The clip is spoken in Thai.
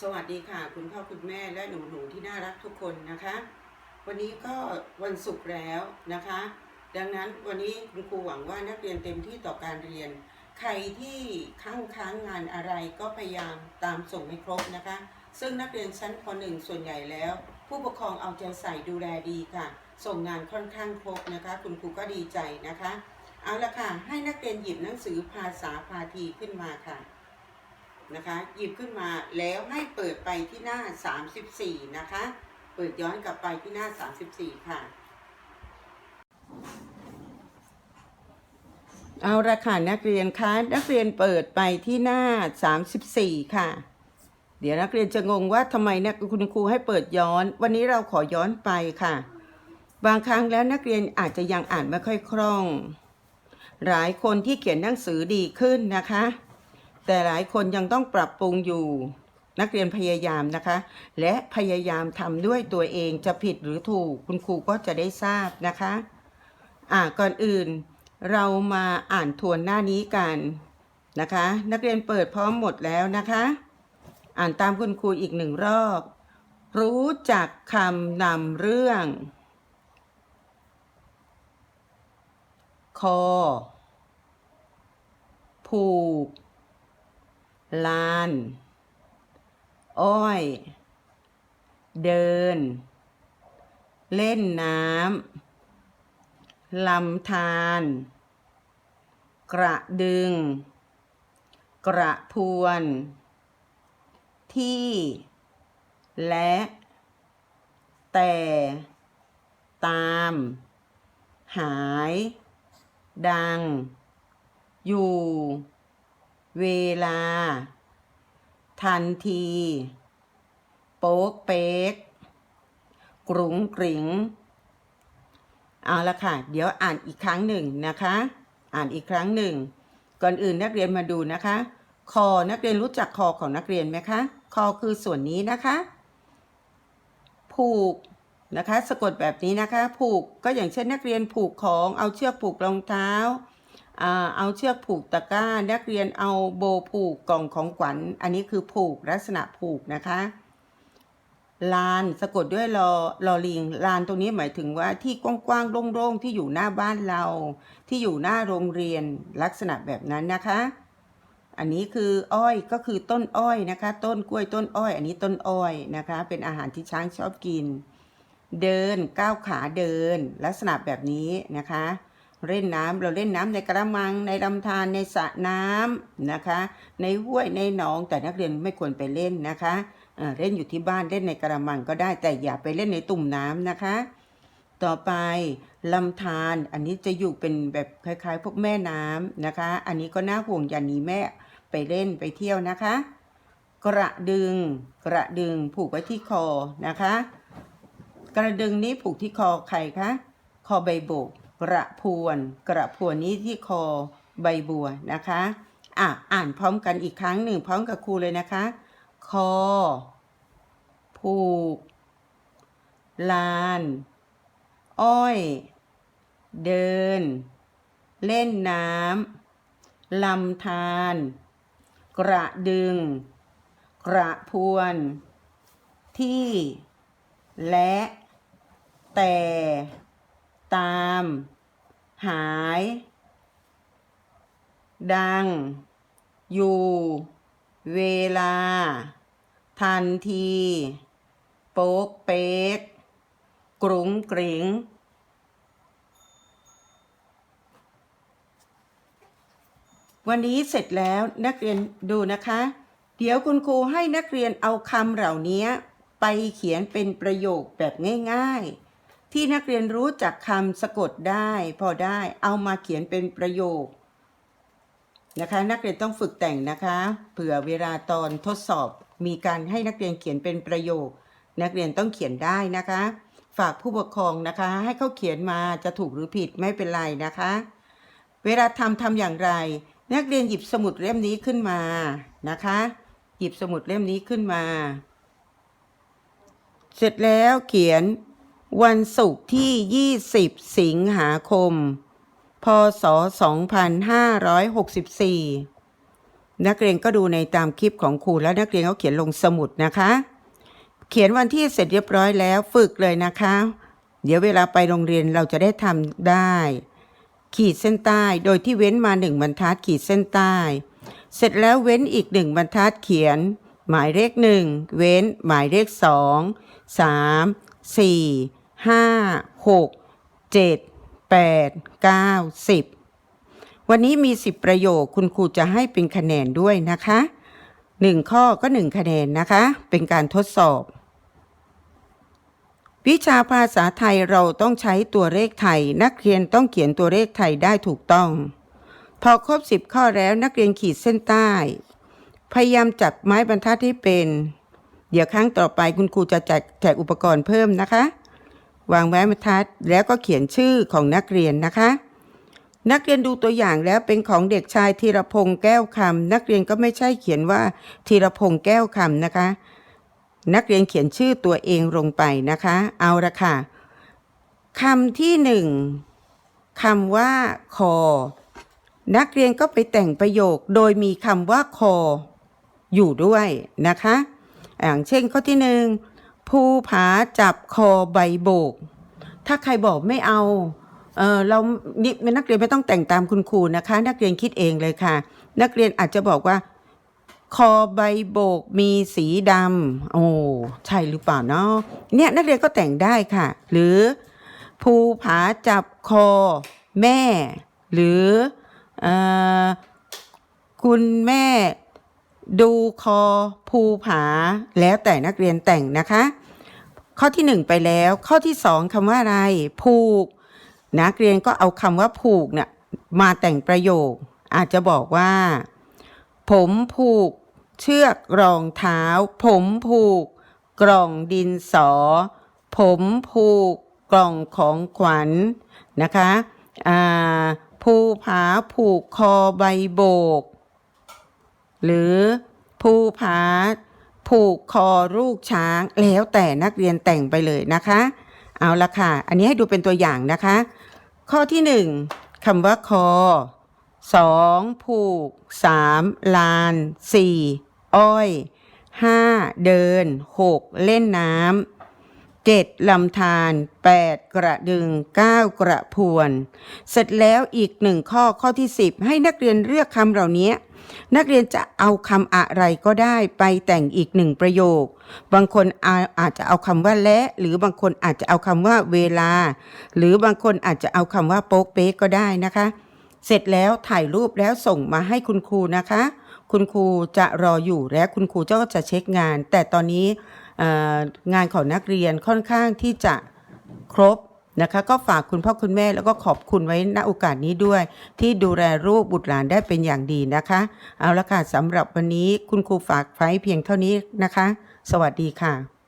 สวัสดีค่ะ คุณพ่อคุณแม่และหนูหนูๆที่น่ารักทุกคนนะคะ วันนี้ก็วันศุกร์แล้วนะคะ ดังนั้นวันนี้คุณครูหวังว่านักเรียนเต็มที่ต่อการเรียน ใครที่ค้างค้างงานอะไรก็พยายามตามส่งให้ครบนะคะ ซึ่งนักเรียนชั้นป .1 ส่วนใหญ่แล้ว ผู้ปกครองเอาใจใส่ดูแลดีค่ะ ส่งงานค่อนข้างครบนะคะ คุณครูก็ดีใจนะคะ เอาละค่ะ ให้นักเรียนหยิบหนังสือภาษาพาทีขึ้นมาค่ะ นะคะ หยิบขึ้นมาแล้วให้เปิดไปที่หน้า 34 นะคะ เปิดย้อนกลับไปที่หน้า 34 ค่ะ เอาละค่ะนักเรียนคะนักเรียนเปิดไปที่หน้า 34 ค่ะ เดี๋ยวนักเรียนจะงงว่าทำไมนะคุณครูให้เปิดย้อน วันนี้เราขอย้อนไปค่ะ บางครั้งแล้วนักเรียนอาจจะยังอ่านไม่ค่อยคล่อง หลายคนที่เขียนหนังสือดีขึ้นนะคะ แต่หลายคนยังต้องปรับปรุงอยู่ นักเรียนพยายามนะคะ และพยายามทำด้วยตัวเองจะผิดหรือถูก คุณครูก็จะได้ทราบนะคะ อ่าก่อนอื่น เรามาอ่านทวนหน้านี้กันนะคะ นักเรียนเปิดพร้อมหมดแล้วนะคะ อ่านตามคุณครูอีกหนึ่งรอบ รู้จักคำนำเรื่องคอผูก ลาน อ้อย เดิน เล่นน้ำ ลำธาร กระดึง กระพวน ที่ และ แต่ ตาม หาย ดัง อยู่ เวลา ทันที โป๊กเป๊ก กรุงกริงเอาละค่ะ เดี๋ยวอ่านอีกครั้งหนึ่งนะคะ อ่านอีกครั้งหนึ่ง ก่อนอื่นนักเรียนมาดูนะคะ คอนักเรียนรู้จักคอของนักเรียนไหมคะ คอคือส่วนนี้นะคะ ผูกนะคะ สะกดแบบนี้นะคะ ผูกก็อย่างเช่นนักเรียนผูกของเอาเชือกผูกรองเท้าอ่า เอาเชือกผูกตะกร้า นักเรียนเอาโบผูกกล่องของขวัญ อันนี้คือผูกลักษณะผูกนะคะลานสะกดด้วยลอลอลิงลานตรงนี้หมายถึงว่าที่กว้างๆโล่งๆที่อยู่หน้าบ้านเรา ที่อยู่หน้าโรงเรียนลักษณะแบบนั้นนะคะ อันนี้คืออ้อยก็คือต้นอ้อยนะคะ ต้นกล้วยต้นอ้อย อันนี้ต้นอ้อยนะคะ เป็นอาหารที่ช้างชอบกิน เดินก้าวขาเดิน ลักษณะแบบนี้นะคะ เล่นน้ำเราเล่นน้ำในกระมังในลำธารในสระน้ำนะคะ ในห้วยในหนองแต่นักเรียนไม่ควรไปเล่นนะคะเล่นอยู่ที่บ้านเล่นในกระมังก็ได้แต่อย่าไปเล่นในตุ่มน้ำนะคะ ต่อไปลำธารอันนี้จะอยู่เป็นแบบคล้ายๆ พวกแม่น้ำนะคะ อันนี้ก็น่าห่วงอย่าหนีแม่ไปเล่นไปเที่ยวนะคะ กระดึงกระดึงผูกไว้ที่คอนะคะ กระดึงนี้ผูกที่คอใครคะคอใบโบก กระพวน กระพวนนี้ที่คอใบบัวนะคะอะอ่านพร้อมกันอีกครั้งหนึ่งพร้อมกับครูเลยนะคะ คอ ผูก ลาน อ้อย เดิน เล่นน้ำลำธาร กระดึง กระพวน ที่ และ แต่ ตาม หาย ดัง อยู่ เวลา ทันที โป๊กเป๊ก กรุงกริงวันนี้เสร็จแล้วนักเรียนดูนะคะ เดี๋ยวคุณครูให้นักเรียนเอาคำเหล่านี้ไปเขียนเป็นประโยคแบบง่าย ๆ ที่นักเรียนรู้จักคำสะกดได้พอได้เอามาเขียนเป็นประโยคนะคะนักเรียนต้องฝึกแต่งนะคะเผื่อเวลาตอนทดสอบมีการให้นักเรียนเขียนเป็นประโยค นักเรียนต้องเขียนได้นะคะ ฝากผู้ปกครองนะคะ ให้เขาเขียนมาจะถูกหรือผิดไม่เป็นไรนะคะ เวลาทำทำอย่างไร นักเรียนหยิบสมุดเล่มนี้ขึ้นมานะคะ หยิบสมุดเล่มนี้ขึ้นมา เสร็จแล้วเขียน วันศุกร์ที่ 20 สิงหาคม พศ 2564 นักเรียนก็ดูในตามคลิปของครูแล้วนักเรียนเขาเขียนลงสมุดนะคะ เขียนวันที่เสร็จเรียบร้อยแล้วฝึกเลยนะคะ เดี๋ยวเวลาไปโรงเรียนเราจะได้ทำได้ ขีดเส้นใต้โดยที่เว้นมาหนึ่งบรรทัดขีดเส้นใต้ เสร็จแล้วเว้นอีกหนึ่งบรรทัดเขียน หมายเลขหนึ่งเว้นหมายเลขสองสามสี่ ห้าหกเจ็ดแปดเก้าสิบวันนี้มีสิบประโยคคุณครูจะให้เป็นคะแนนด้วยนะคะหนึ่งข้อก็หนึ่งคะแนนนะคะ เป็นการทดสอบ วิชาภาษาไทยเราต้องใช้ตัวเลขไทย นักเรียนต้องเขียนตัวเลขไทยได้ถูกต้อง พอครบ10ข้อแล้วนักเรียนขีดเส้นใต้ พยายามจับไม้บรรทัดให้เป็น เดี๋ยวครั้งต่อไปคุณครูจะแจกแจกอุปกรณ์เพิ่มนะคะ วางไม้บรรทัด แล้วก็เขียนชื่อของนักเรียนนะคะ นักเรียนดูตัวอย่างแล้วเป็นของเด็กชายธีรพงษ์แก้วคำนักเรียนก็ไม่ใช่เขียนว่าธีรพงษ์แก้วคำนะคะ นักเรียนเขียนชื่อตัวเองลงไปนะคะ เอาละค่ะคำที่หนึ่งคำว่าคอ นักเรียนก็ไปแต่งประโยคโดยมีคำว่าคอ อยู่ด้วยนะคะ อย่างเช่นข้อที่หนึ่ง ภูผาจับคอใบโบก ถ้าใครบอกไม่เอาเออเรานี่นักเรียนไม่ต้องแต่งตามคุณครูนะคะ นักเรียนคิดเองเลยค่ะ นักเรียนอาจจะบอกว่า คอใบโบกมีสีดำโอ้ใช่หรือเปล่าเนาะเนี่ยนักเรียนก็แต่งได้ค่ะ หรือภูผาจับคอแม่ หรือออคุณแม่ ดูคอ ภูผา แล้วแต่นักเรียนแต่งนะคะ ข้อที่หนึ่งไปแล้ว ข้อที่สองคำว่าอะไร ผูก นักเรียนก็เอาคำว่าผูกเนี่ยมาแต่งประโยค อาจจะบอกว่า ผมผูก เชือกรองเท้า ผมผูก กล่องดินสอ ผมผูก กล่องของขวัญนะคะ อ่า ภูผาผูกคอใบโบก หรือภูผาผูกคอลูกช้างแล้วแต่นักเรียนแต่งไปเลยนะคะ เอาละค่ะ อันนี้ให้ดูเป็นตัวอย่างนะคะ ข้อที่หนึ่งคำว่าคอสองผูกสามลานสี่อ้อยห้าเดินหกเล่นน้ำเจ็ดลำธารแปดกระดึงเก้ากระพวน เสร็จแล้วอีกหนึ่งข้อข้อที่สิบให้นักเรียนเลือกคำเหล่านี้ นักเรียนจะเอาคำอะไรก็ได้ไปแต่งอีกหนึ่งประโยค บางคนอาอาจจะเอาคำว่าและ หรือบางคนอาจจะเอาคำว่าเวลา หรือบางคนอาจจะเอาคำว่าโป๊กเป๊กก็ได้นะคะ เสร็จแล้วถ่ายรูปแล้วส่งมาให้คุณครูนะคะ คุณครูจะรออยู่และคุณครูก็จะเช็คงาน แต่ตอนนี้งานของนักเรียนค่อนข้างที่จะครบ นะคะ ก็ฝากคุณพ่อคุณแม่แล้วก็ขอบคุณไว้ณโอกาสนี้ด้วย ที่ดูแลรูปบุตรหลานได้เป็นอย่างดีนะคะ เอาละค่ะสำหรับวันนี้คุณครูฝากไว้เพียงเท่านี้นะคะ สวัสดีค่ะ